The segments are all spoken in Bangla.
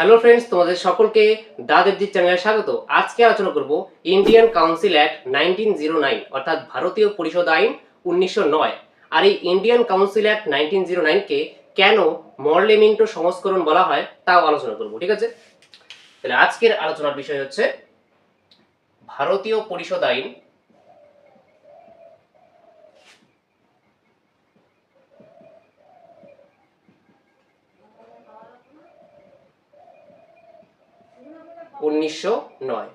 হ্যালো ফ্রেন্ডস তোমাদের সকলকে দাদেবজি চ্যানেলে স্বাগত। আজকে আলোচনা করব Indian Council Act nineteen zero nine অর্থাৎ ভারতীয় পরিষদ আইন উনিশশো নয়। আর এই Indian Council Act nineteen zero নাইনকে কেন মরলেমিন্টো সংস্করণ বলা হয়, তাও আলোচনা করব, ঠিক আছে? তাহলে আজকের আলোচনার বিষয় হচ্ছে ভারতীয় পরিষদ আইন উনিশশো নয়।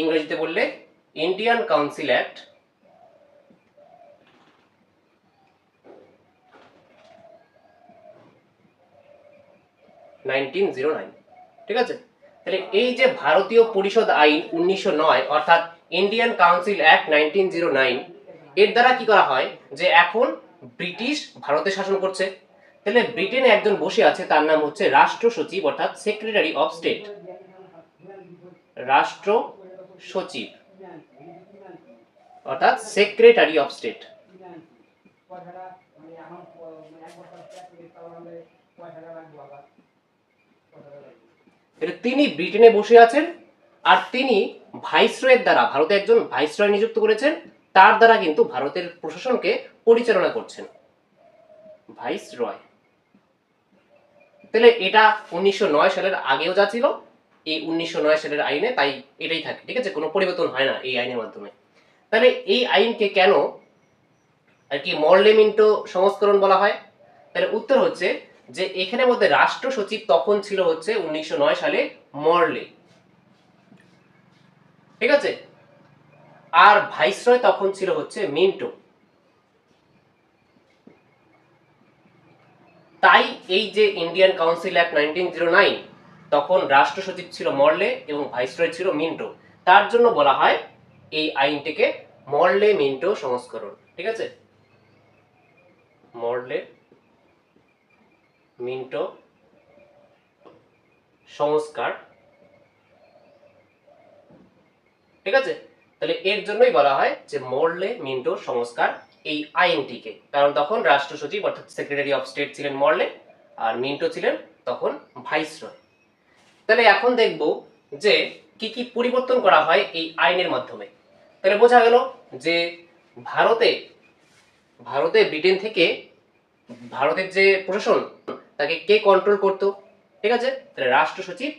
ইংরেজিতে বললে ইন্ডিয়ান কাউন্সিল অ্যাক্ট ঠিক আছে? তাহলে এই যে ভারতীয় পরিষদ আইন উনিশশো নয়, অর্থাৎ Indian Council Act nineteen zero nine এর দ্বারা কি করা হয় যে এখন ব্রিটিশ ভারতে শাসন করছে। তাহলে ব্রিটেনে একজন বসে আছে, তার নাম হচ্ছে রাষ্ট্র সচিব অর্থাৎ সেক্রেটারি অফ স্টেট রাষ্ট্র সচিব, অর্থাৎ সেক্রেটারি অফ স্টেট তিনি ব্রিটেনে বসে আছেন, আর তিনি ভাইসরয়ের দ্বারা, ভারতে একজন ভাইসরয় নিযুক্ত করেছেন, তার দ্বারা কিন্তু ভারতের প্রশাসনকে পরিচালনা করছেন ভাইসরয়। তাহলে এটা উনিশশো নয় সালের আগেও যা ছিল এই উনিশশো নয় সালের আইনে তাই এটাই থাকে, ঠিক আছে? কোনো পরিবর্তন হয় না এই আইনের মাধ্যমে। তাহলে এই আইনকে কেন আর কি মরলেমিন্টো সংস্করণ বলা হয়? তাহলে উত্তর হচ্ছে যে এখানে মধ্যে রাষ্ট্র সচিব তখন ছিল হচ্ছে উনিশশো নয় সালে মরলে। ঠিক আছে? আর ভাইসরয় তখন ছিল হচ্ছে মিন্টো। তাই এই যে Indian Council Act nineteen zero nine তখন রাষ্ট্র সচিব ছিল মর্লে এবং ভাইসরয় ছিল মিন্টো। তার জন্য বলা হয় এই আইনটিকে মর্লে মিন্টো সংস্করণ, ঠিক আছে? মর্লে মিন্টো সংস্কার, ঠিক আছে? তাহলে এর জন্যই বলা হয় যে মরলে মিন্টো সংস্কার এই আইনটিকে। কারণ তখন রাষ্ট্র সচিব অর্থাৎ সেক্রেটারি অফ স্টেট ছিলেন মরলে আর মিন্টো ছিলেন তখন ভাইসরয়। তাহলে এখন দেখব যে কি কি পরিবর্তন করা হয় এই আইনের মাধ্যমে। তাহলে বোঝা গেল যে ভারতে ভারতে ব্রিটেন থেকে ভারতের যে প্রশাসন, তাকে কে কন্ট্রোল করতো? ঠিক আছে? তাহলে রাষ্ট্র সচিব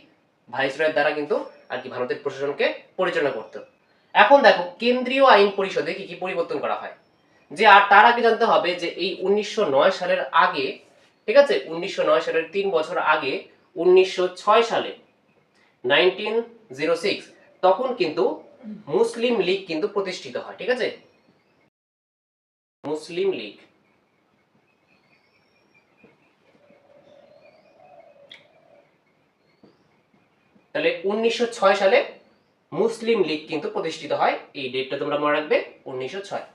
ভাইসরয়ের দ্বারা কিন্তু আর কি ভারতের প্রশাসনকে পরিচালনা করত। এখন দেখো, কেন্দ্রীয় আইন পরিষদে কি কি পরিবর্তন করা হয়? যে আর তার আগে জানতে হবে যে এই উনিশশো নয় সালের আগে, ঠিক আছে? উনিশশো নয় সালের তিন বছর আগে, উনিশশো ছয় সালে নাইনটিন জিরো সিক্স, তখন কিন্তু মুসলিম লীগ কিন্তু প্রতিষ্ঠিত হয়, ঠিক আছে? মুসলিম লীগ। তাহলে উনিশশো ছয় সালে মুসলিম লীগ কিন্তু প্রতিষ্ঠিত হয়, এই ডেটটা তোমরা মনে রাখবে, উনিশশো ছয়।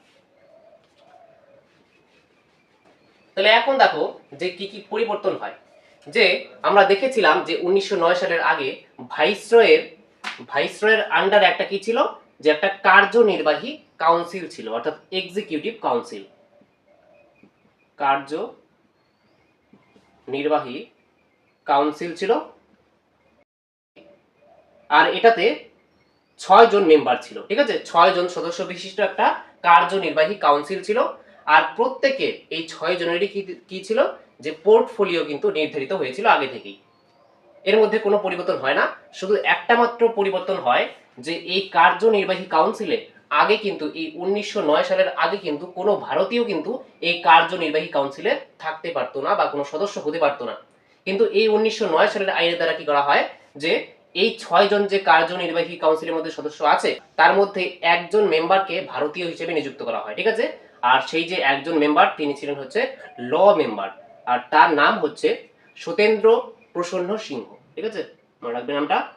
তাহলে এখন দেখো যে কি কি পরিবর্তন হয়। যে আমরা দেখেছিলাম যে উনিশশো নয় সালের আগে ভাইসরয়ের ভাইসরয়ের আন্ডার একটা কি ছিল? যে একটা কার্যনির্বাহী কাউন্সিল ছিল, অর্থাৎ এক্সিকিউটিভ কাউন্সিল কার্য নির্বাহী কাউন্সিল ছিল। আর এটাতে ছয় জন মেম্বার ছিল, ঠিক আছে? ছয় জন সদস্য বিশিষ্ট একটা কার্যনির্বাহী কাউন্সিল ছিল। আর প্রত্যেকের এই ছয় জনেরই কি কি ছিল? যে পোর্টফোলিও কিন্তু নির্ধারিত হয়েছিল আগে থেকেই। এর মধ্যে কোনো পরিবর্তন হয় না, শুধু একটা মাত্র পরিবর্তন হয় যে এই কার্যনির্বাহী কাউন্সিলে আগে কিন্তু এই উনিশশো নয় সালের আগে কিন্তু কোনো ভারতীয় কিন্তু এই কার্যনির্বাহী কাউন্সিলে থাকতে পারতো না বা কোনো সদস্য হতে পারতো না। কিন্তু এই উনিশশো নয় সালের আইনের দ্বারা কি করা হয় যে এই ছয় জন যে কার্যনির্বাহী কাউন্সিলের মধ্যে সদস্য আছে, তার মধ্যে একজন মেম্বারকে ভারতীয় হিসেবে নিযুক্ত করা হয়, ঠিক আছে? আর সেই যে একজন মেম্বার তিনি ছিলেন হচ্ছে ল মেম্বার আর তার নাম হচ্ছে সত্যেন্দ্র প্রসন্ন সিংহ। ঠিক আছে? মনে রাখবে নামটা।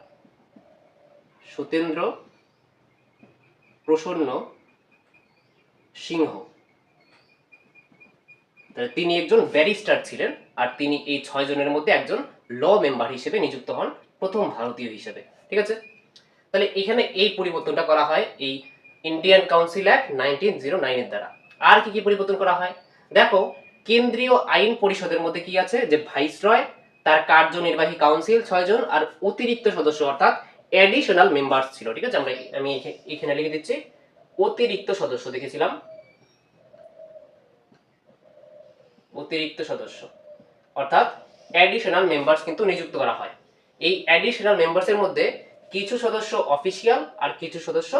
সত্যেন্দ্র প্রসন্ন সিংহ। তিনি একজন ব্যারিস্টার ছিলেন আর তিনি এই ছয় জনের মধ্যে একজন ল মেম্বার হিসেবে নিযুক্ত হন প্রথম ভারতীয় হিসেবে। ঠিক আছে? তাহলে এখানে এই পরিবর্তনটা করা হয় এই Indian Council Act nineteen zero নাইনের দ্বারা। আর কি কি পরিবর্তন করা হয়? দেখো কেন্দ্রীয় আইন পরিষদের মধ্যে কি আছে? যে ভাইসরয়, তার কার্যনির্বাহী কাউন্সিল ছয়জন আর অতিরিক্ত সদস্য অর্থাৎ অ্যাডিশনাল মেম্বার্স ছিল, ঠিক আছে? আমরা আমি এখানে লিখে দিচ্ছি। অতিরিক্ত সদস্য দেখেছিলাম। অতিরিক্ত সদস্য। অর্থাৎ অ্যাডিশনাল মেম্বার্স কিন্তু নিযুক্ত করা হয়। এই অ্যাডিশনাল মেম্বার্সের মধ্যে কিছু সদস্য অফিসিয়াল আর কিছু সদস্য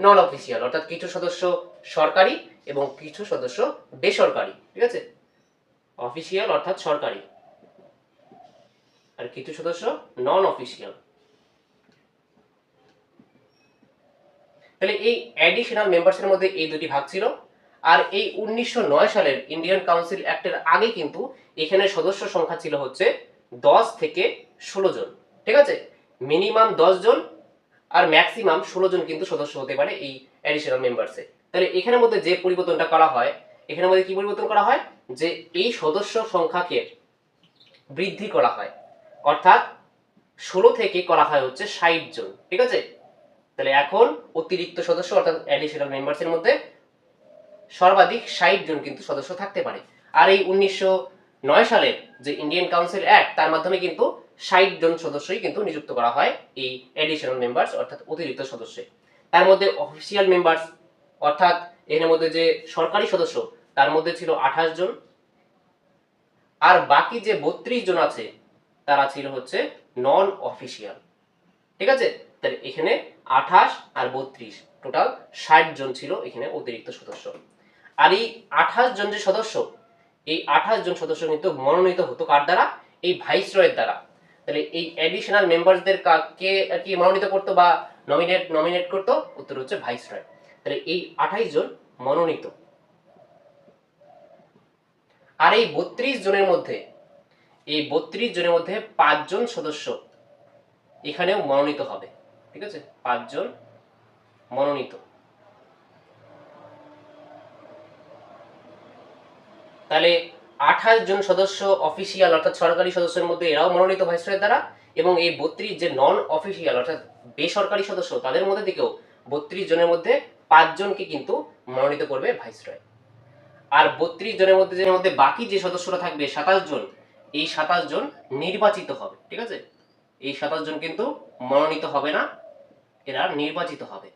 নন অফিসিয়াল অর্থাৎ কিছু সদস্য সরকারি এবং কিছু সদস্য বেসরকারি, ঠিক আছে? অফিসিয়াল অর্থাৎ সরকারি। আর কিছু সদস্য নন অফিসিয়াল তাহলে এই অ্যাডিশনাল মেম্বার্সের মধ্যে এই দুটি ভাগ ছিল। আর এই উনিশশো নয় সালের ইন্ডিয়ান কাউন্সিল অ্যাক্টের আগে কিন্তু এখানে সদস্য সংখ্যা ছিল হচ্ছে দশ থেকে ষোলো জন, ঠিক আছে? মিনিমাম দশ জন আর ম্যাক্সিমাম ষোলো জন কিন্তু সদস্য হতে পারে এই অ্যাডিশনাল মেম্বার্সে তাহলে এখানের মধ্যে যে পরিবর্তনটা করা হয়, এখানের মধ্যে কি পরিবর্তন করা হয়? যে এই সদস্য সংখ্যাকে বৃদ্ধি করা হয়। অর্থাৎ ষোলো থেকে করা হয় হচ্ছে ষাট জন, ঠিক আছে? তাহলে এখন অতিরিক্ত সদস্য, অর্থাৎ অ্যাডিশনাল মেম্বার্সের মধ্যে সর্বাধিক ষাট জন কিন্তু সদস্য থাকতে পারে। আর এই উনিশশো নয় সালের যে ইন্ডিয়ান কাউন্সিল অ্যাক্ট তার মাধ্যমে কিন্তু ষাট জন সদস্যই কিন্তু নিযুক্ত করা হয় এই অ্যাডিশনাল মেম্বার্স অর্থাৎ অতিরিক্ত সদস্য। তার মধ্যে অফিসিয়াল মেম্বার্স অর্থাৎ এর মধ্যে যে সরকারি সদস্য, তার মধ্যে ছিল আঠাশ জন। আর বাকি যে বত্রিশ জন আছে, তারা ছিল হচ্ছে নন অফিসিয়াল ঠিক আছে? তাহলে এখানে আঠাশ আর বত্রিশ টোটাল ষাট জন ছিল এখানে অতিরিক্ত সদস্য। আর এই আঠাশ জন যে সদস্য, এই আঠাশ জন সদস্য কিন্তু মনোনীত হতো কার দ্বারা? এই ভাইসরয়ের দ্বারা। তাহলে এই অ্যাডিশনাল মেম্বারসদের কে, কি মনোনীত করতো বা নমিনেট নমিনেট করতো? উত্তর হচ্ছে ভাইসরয়। তাহলে এই আঠাইশ জন মনোনীত। আর এই বত্রিশ জনের মধ্যে, এই বত্রিশ জনের মধ্যে পাঁচজন সদস্য এখানেও মনোনীত হবে। ঠিক আছে? পাঁচজন মনোনীত। তাহলে আঠাশ জন সদস্য অফিসিয়াল অর্থাৎ সরকারি সদস্যের মধ্যে এরাও মনোনীত ভাইসরয়ের দ্বারা, এবং এই বত্রিশ যে নন অফিসিয়াল অর্থাৎ বেসরকারি সদস্য, তাদের মধ্যে থেকেও বত্রিশ জনের মধ্যে পাঁচজনকে কিন্তু মনোনীত করবে ভাইসরয়। আর বত্রিশ জনের মধ্যে যে মধ্যে বাকি যে সদস্যরা থাকবে, সাতাশ জন, এই সাতাশ জন নির্বাচিত হবে, ঠিক আছে? এই সাতাশ জন কিন্তু মনোনীত হবে না, এরা নির্বাচিত হবে।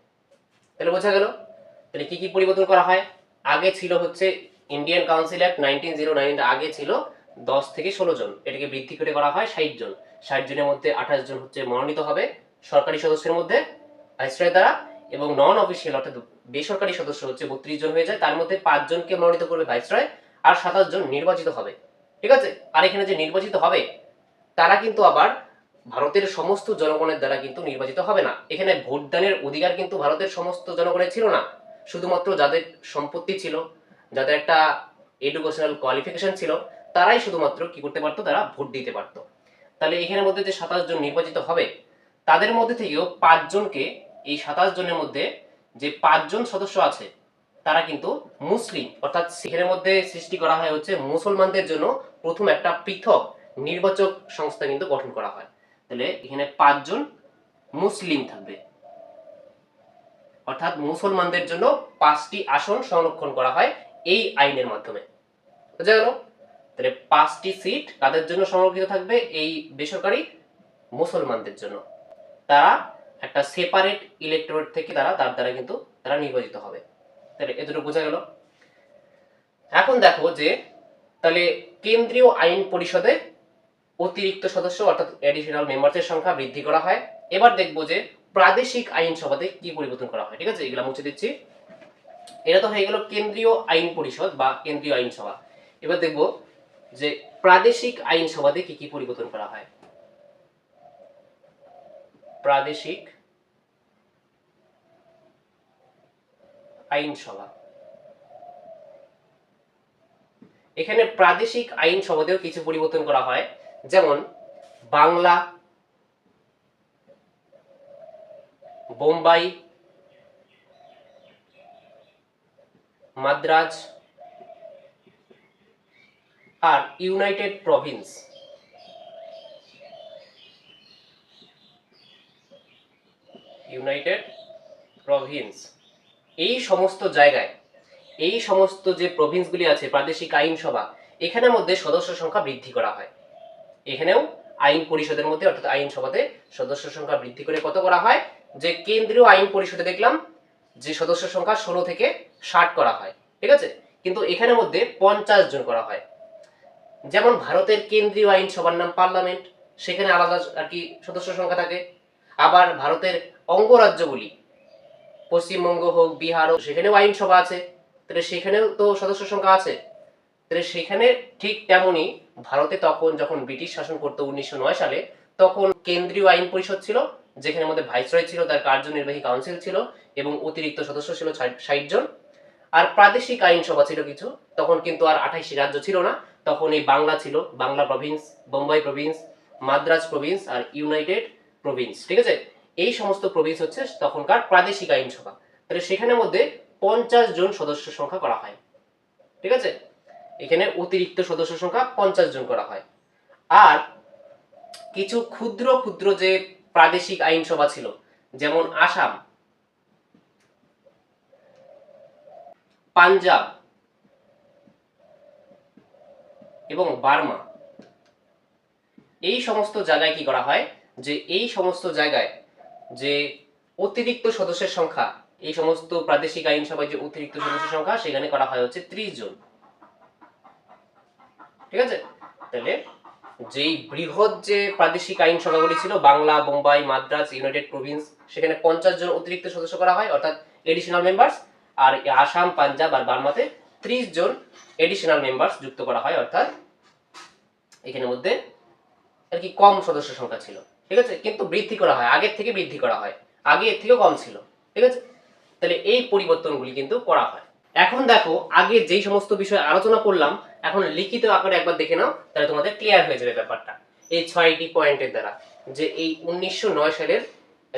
তাহলে বোঝা গেল, তাহলে কি কি পরিবর্তন করা হয়? আগে ছিল হচ্ছে Indian Council Act nineteen zero nine আগে ছিল দশ থেকে ষোলো জন, এটাকে বৃদ্ধি করে করা হয় ষাট জন। ষাট জনের মধ্যে আঠাশ জন হচ্ছে মনোনীত হবে, সরকারি সদস্যের মধ্যে ভাইসরয় দ্বারা এবং নন অফিসিয়াল অর্থাৎ বেসরকারি সদস্য হচ্ছে বত্রিশ জন হয়ে যায়। তার মধ্যে পাঁচ জনকে মনোনীত করবে ভাইসরয় আর সাতাশ জন নির্বাচিত হবে। ঠিক আছে? আর এখানে যে নির্বাচিত হবে, তারা কিন্তু আবার ভারতের সমস্ত জনগণের দ্বারা কিন্তু নির্বাচিত হবে না। এখানে ভোটদানের অধিকার কিন্তু ভারতের সমস্ত জনগণের ছিল না। শুধুমাত্র যাদের সম্পত্তি ছিল, যাদের একটা এডুকেশনাল কোয়ালিফিকেশন ছিল, তারাই শুধুমাত্র কি করতে পারতো? তারা ভোট দিতে পারতো। তাহলে এখানের মধ্যে যে সাতাশ জন নির্বাচিত হবে, তাদের মধ্যে থেকেও পাঁচজনকে এই সাতাশ জনের মধ্যে যে পাঁচজন সদস্য আছে, তারা কিন্তু মুসলিম। অর্থাৎ সেখানের মধ্যে সৃষ্টি করা হয় হচ্ছে মুসলমানদের জন্য প্রথম একটা পৃথক নির্বাচক সংস্থা কিন্তু গঠন করা হয়। তাহলে এখানে পাঁচজন মুসলিম থাকবে। অর্থাৎ মুসলমানদের জন্য পাঁচটি আসন সংরক্ষণ করা হয় এই আইনের মাধ্যমে। বোঝা গেল? তাহলে পাঁচটি সিট কাদের জন্য সংরক্ষিত থাকবে? এই বেসরকারি মুসলমানদের জন্য। তারা একটা সেপারেট ইলেকটোরেট থেকে তারা, তার দ্বারা কিন্তু তারা নির্বাচিত হবে। তাহলে এ বোঝা গেল। এখন দেখো যে, তাহলে কেন্দ্রীয় আইন পরিষদে অতিরিক্ত সদস্য অর্থাৎ অ্যাডিশনাল মেম্বারসের সংখ্যা বৃদ্ধি করা হয়। এবার দেখব যে, প্রাদেশিক আইনসভাতে কি পরিবর্তন করা হয়, ঠিক আছে? এগুলো মুছে দিচ্ছি। এটা তো হয়ে গেল কেন্দ্রীয় আইন পরিষদ বা কেন্দ্রীয় আইনসভা এবার দেখব যে, প্রাদেশিক আইনসভাতে কি কি পরিবর্তন করা হয়। প্রাদেশিক আইনসভা। এখানে প্রাদেশিক আইনসভাতেও কিছু পরিবর্তন করা হয়। যেমন, বাংলা, বোম্বাই, মাদ্রাজ, আর ইউনাইটেড প্রভিন্স। United Province. এই সমস্ত জায়গায়, এই সমস্ত যে প্রভিন্সগুলি আছে, প্রাদেশিক আইনসভা এখানের মধ্যে সদস্য সংখ্যা বৃদ্ধি করা হয়। এখানেও আইন পরিষদের মধ্যে, অর্থাৎ আইন সভাতে সদস্য সংখ্যা বৃদ্ধি করে কত করা হয়? যে কেন্দ্রীয় আইন পরিষদে দেখলাম, যে সদস্য সংখ্যা ষোলো থেকে ষাট করা হয়। ঠিক আছে? কিন্তু এখানের মধ্যে পঞ্চাশ জন করা হয়। যেমন ভারতের কেন্দ্রীয় আইনসভার নাম পার্লামেন্ট, সেখানে আলাদা আর কি সদস্য সংখ্যা থাকে। আবার ভারতের অঙ্গরাজ্যগুলি পশ্চিমবঙ্গ হোক, বিহার হোক সেখানেও আইনসভা আছে। তাহলে সেখানেও তো সদস্য সংখ্যা আছে। তাহলে সেখানে ঠিক তেমনই ভারতে তখন যখন ব্রিটিশ শাসন করতো উনিশশো নয় সালে, তখন কেন্দ্রীয় আইন পরিষদ ছিল যেখানে মধ্যে ভাইসরয় ছিল, তার কার্যনির্বাহী কাউন্সিল ছিল এবং অতিরিক্ত সদস্য ছিল ষাট জন। আর প্রাদেশিক আইনসভা ছিল কিছু, তখন কিন্তু আর আঠাইশটি রাজ্য ছিল না। তখন এই বাংলা ছিল, Bangla province Bombay province Madras province আর ইউনাইটেড প্রভিন্স ঠিক আছে? এই সমস্ত প্রভিন্স হচ্ছে তখনকার প্রাদেশিক আইনসভা। তাহলে সেখানের মধ্যে পঞ্চাশ জন সদস্য সংখ্যা করা হয়। ঠিক আছে? এখানে অতিরিক্ত সদস্য সংখ্যা পঞ্চাশ জন করা হয়। আর কিছু ক্ষুদ্র ক্ষুদ্র যে প্রাদেশিক আইনসভা ছিল, যেমন আসাম, পাঞ্জাব এবং বার্মা, এই সমস্ত জায়গায় কি করা হয়? যে এই সমস্ত জায়গায় যে অতিরিক্ত সদস্যের সংখ্যা, এই সমস্ত প্রাদেশিক আইনসভায় যে অতিরিক্ত সদস্যের সংখ্যা, সেখানে করা হয় হচ্ছে ত্রিশ জন। ঠিক আছে? তাহলে যেই বৃহৎ যে প্রাদেশিক আইনসভাগুলি ছিল, বাংলা, বোম্বাই, মাদ্রাজ, ইউনাইটেড প্রভিন্স, সেখানে পঞ্চাশ জন অতিরিক্ত সদস্য করা হয়, অর্থাৎ এডিশনাল মেম্বার্স আর আসাম, পাঞ্জাব আর বার্মাতে ত্রিশ জন এডিশনাল মেম্বার্স যুক্ত করা হয়, অর্থাৎ এখানের মধ্যে আর কি কম সদস্য সংখ্যা ছিল। ঠিক আছে? কিন্তু বৃদ্ধি করা হয়। আগের থেকে বৃদ্ধি করা হয়। আগে এর থেকেও কম ছিল। ঠিক আছে? তাহলে এই পরিবর্তনগুলি কিন্তু করা হয়। এখন দেখো, আগে যেই সমস্ত বিষয় আলোচনা করলাম, এখন লিখিত আকারে একবার দেখে নাও, তাহলে তোমাদের ক্লিয়ার হয়ে যাবে ব্যাপারটা। এই ছয়টি পয়েন্টের দ্বারা। যে এই উনিশশো নয় সালের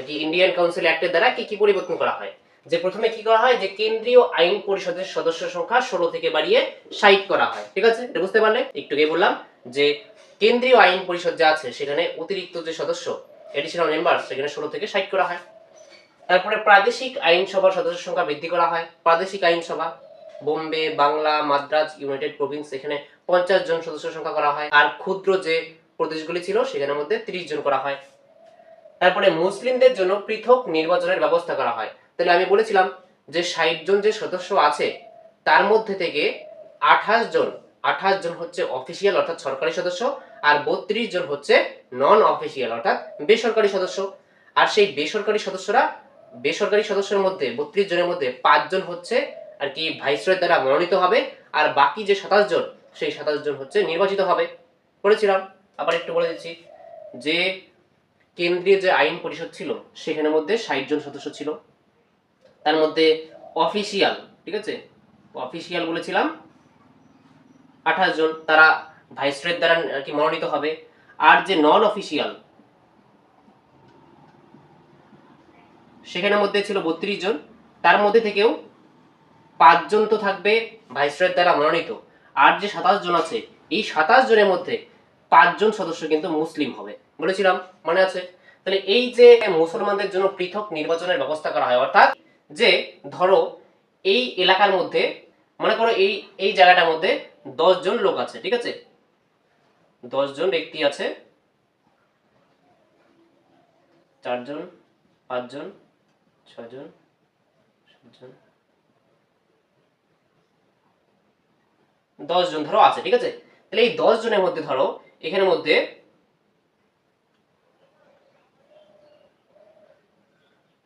ইন্ডিয়ান কাউন্সিল অ্যাক্টের দ্বারা কি কি পরিবর্তন করা হয়? যে প্রথমে কি করা হয়? যে কেন্দ্রীয় আইন পরিষদের সদস্য সংখ্যা ষোলো থেকে বাড়িয়ে ষাট করা হয়। ঠিক আছে? এটা বুঝতে পারলে? একটু বললাম যে কেন্দ্রীয় আইন পরিষদ যা আছে, সেখানে অতিরিক্ত যে সদস্য এডিশনাল মেম্বার সেখানে ষোলো থেকে ষাট করা হয়। তারপরে প্রাদেশিক আইনসভার সদস্য সংখ্যা বৃদ্ধি করা হয়। প্রাদেশিক আইনসভা, বোম্বে, বাংলা, মাদ্রাজ, ইউনাইটেড প্রভিন্স, এখানে পঞ্চাশ জন সদস্য সংখ্যা করা হয়। আর ক্ষুদ্র যে প্রদেশগুলি ছিল, সেখানের মধ্যে ত্রিশ জন করা হয়। তারপরে মুসলিমদের জন্য পৃথক নির্বাচনের ব্যবস্থা করা হয়। তাহলে আমি বলেছিলাম যে ষাট জন যে সদস্য আছে, তার মধ্যে থেকে আঠাশ জন আঠাশ জন হচ্ছে অফিসিয়াল অর্থাৎ সরকারি সদস্য আর বত্রিশ জন হচ্ছে নন অফিসিয়াল অর্থাৎ বেসরকারি সদস্য। আর সেই বেসরকারি সদস্যরা, বেসরকারি সদস্যের মধ্যে, বত্রিশ জনের মধ্যে পাঁচজন হচ্ছে আর কি ভাইসরয়ের দ্বারা মনোনীত হবে আর বাকি যে সাতাশ জন, সেই সাতাশ জন হচ্ছে নির্বাচিত হবে। বলেছিলাম, আবার একটু বলে দিচ্ছি যে কেন্দ্রীয় যে আইন পরিষদ ছিল, সেখানের মধ্যে ষাট জন সদস্য ছিল। তার মধ্যে অফিসিয়াল ঠিক আছে? অফিসিয়াল বলেছিলাম। আঠাশ জন, তারা ভাইসরয়ের দ্বারা আর কি মনোনীত হবে। আর যে নন অফিসিয়াল সেখানের মধ্যে ছিল বত্রিশ জন। তার মধ্যে থেকেও পাঁচজন তো থাকবে ভাইসরয়ের দ্বারা মনোনীত। আর যে সাতাশ জন আছে, এই সাতাশ জনের মধ্যে পাঁচজন সদস্য কিন্তু মুসলিম হবে। বলেছিলাম, মনে আছে? তাহলে এই যে মুসলমানদের জন্য পৃথক নির্বাচনের ব্যবস্থা করা হয়, অর্থাৎ যে ধরো এই এলাকার মধ্যে, মনে করো এই এই জায়গাটার মধ্যে জন লোক আছে, ঠিক আছে? জন ব্যক্তি আছে চারজন পাঁচজন ছজন সাতজন দশ জন ধরো আছে, ঠিক আছে? তাহলে এই দশ জনের মধ্যে ধরো, এখানের মধ্যে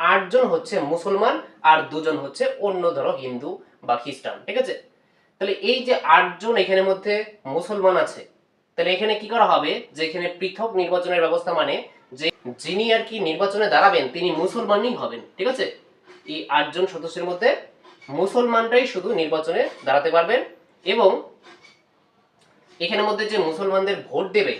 আটজন হচ্ছে মুসলমান আর দুজন হচ্ছে অন্য ধরো হিন্দু বা খ্রিস্টান, ঠিক আছে? তাহলে এই যে আটজন এখানের মধ্যে মুসলমান আছে, তাহলে এখানে কি করা হবে? যে এখানে পৃথক নির্বাচনের ব্যবস্থা মানে যে যিনি আর কি নির্বাচনে দাঁড়াবেন, তিনি মুসলমানই হবেন, ঠিক আছে? এই আটজন সদস্যের মধ্যে মুসলমানরাই শুধু নির্বাচনে দাঁড়াতে পারবেন এবং এখানের মধ্যে যে মুসলমানদের ভোট দেবে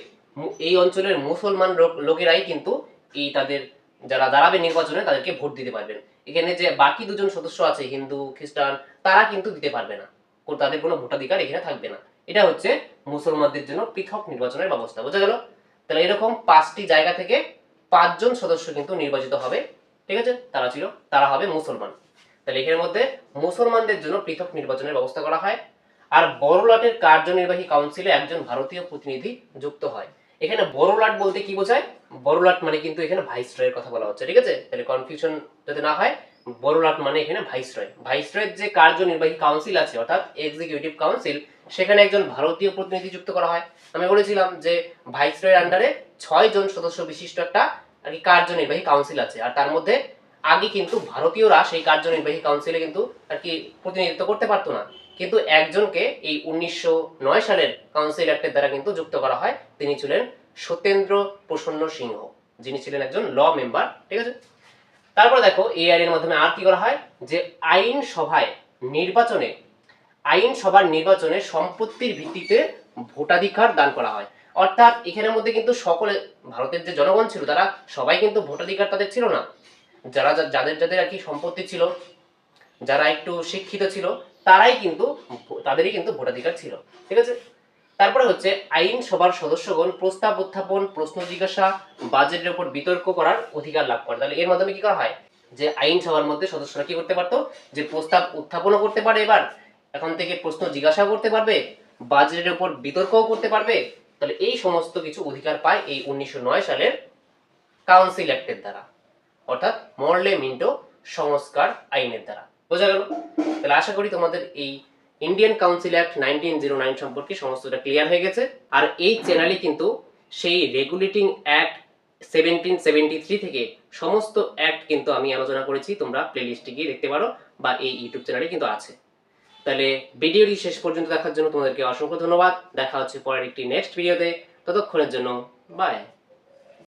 এই অঞ্চলের মুসলমান লোকেরাই কিন্তু এই তাদের যারা দাঁড়াবে নির্বাচনে তাদেরকে ভোট দিতে পারবেন। এখানে যে বাকি দুজন সদস্য আছে, হিন্দু, খ্রিস্টান, তারা কিন্তু দিতে পারবে না। তাদের কোনো ভোটাধিকার এখানে থাকবে না। এটা হচ্ছে মুসলমানদের জন্য পৃথক নির্বাচনের ব্যবস্থা। বোঝা গেল? তাহলে এরকম পাঁচটি জায়গা থেকে পাঁচজন সদস্য কিন্তু নির্বাচিত হবে। ঠিক আছে? তারা ছিল, তারা হবে মুসলমান। তাহলে এখানের মধ্যে মুসলমানদের জন্য পৃথক নির্বাচনের ব্যবস্থা করা হয়। আর বড়লাটের কার্যনির্বাহী কাউন্সিলে একজন ভারতীয় প্রতিনিধি যুক্ত হয়। এখানে বড়লাট বলতে কি বোঝায়? বড়লাট মানে কিন্তু এখানে ভাইসরয়ের কথা বলা হচ্ছে, ঠিক আছে? তাহলে কনফিউশন যাতে না হয় বড়লাট মানে এখানে ভাইসরয় ভাইসরয়ের যে কার্যনির্বাহী কাউন্সিল আছে, অর্থাৎ এক্সিকিউটিভ কাউন্সিল সেখানে একজন ভারতীয় প্রতিনিধি যুক্ত করা হয়। আমি বলেছিলাম যে ভাইসরয়ের আন্ডারে ছয় জন সদস্য বিশিষ্ট একটা আর কি কার্যনির্বাহী কাউন্সিল আছে, আর তার মধ্যে আগে কিন্তু ভারতীয়রা সেই কার্যনির্বাহী কাউন্সিলে কিন্তু আর কি প্রতিনিধিত্ব করতে পারতো না। কিন্তু একজনকে এই উনিশশো নয় সালের কাউন্সিল অ্যাক্টের দ্বারা কিন্তু যুক্ত করা হয়, তিনি ছিলেন সত্যেন্দ্র প্রসন্ন সিংহ, যিনি ছিলেন একজন ল মেম্বার ঠিক আছে? তারপর দেখো এই আইনের মাধ্যমে আর কি করা হয়? যে আইন সভায় নির্বাচনে আইন সভার নির্বাচনে সম্পত্তির ভিত্তিতে ভোটাধিকার দান করা হয়। অর্থাৎ এখানের মধ্যে কিন্তু সকলে, ভারতের যে জনগণ ছিল, তারা সবাই কিন্তু ভোটাধিকার তাদের ছিল না। যারা, যাদের যাদের আর কি সম্পত্তি ছিল, যারা একটু শিক্ষিত ছিল তারাই কিন্তু তাদেরই কিন্তু ভোটাধিকার ছিল, ঠিক আছে? তারপরে হচ্ছে আইন সভার সদস্যগণ প্রস্তাব উত্থাপন, প্রশ্ন জিজ্ঞাসা, বাজেটের উপর বিতর্ক করার অধিকার লাভ করে। তাহলে এর মাধ্যমে কি করা হয়? যে আইন সভার মধ্যে সদস্যরা কি করতে পারতো? যে প্রস্তাব উত্থাপনও করতে পারে এবার, এখন থেকে প্রশ্ন জিজ্ঞাসাও করতে পারবে, বাজেটের উপর বিতর্কও করতে পারবে। তাহলে এই সমস্ত কিছু অধিকার পায় এই উনিশশো নয় সালের কাউন্সিল অ্যাক্টের দ্বারা, অর্থাৎ মরলে মিন্টো সংস্কার আইনের দ্বারা। বোঝা গেল? তাহলে আশা করি তোমাদের এই Indian Council Act nineteen zero nine সম্পর্কে সমস্তটা ক্লিয়ার হয়ে গেছে। আর এই চ্যানেলে কিন্তু সেই Regulating Act seventeen seventy three থেকে সমস্ত অ্যাক্ট কিন্তু আমি আলোচনা করেছি, তোমরা প্লেলিস্টে গিয়ে দেখতে পারো বা এই ইউটিউব চ্যানেলে কিন্তু আছে। তাহলে ভিডিওটি শেষ পর্যন্ত দেখার জন্য তোমাদেরকে অসংখ্য ধন্যবাদ। দেখা হচ্ছে পরের একটি নেক্সট ভিডিওতে ততক্ষণের জন্য বাই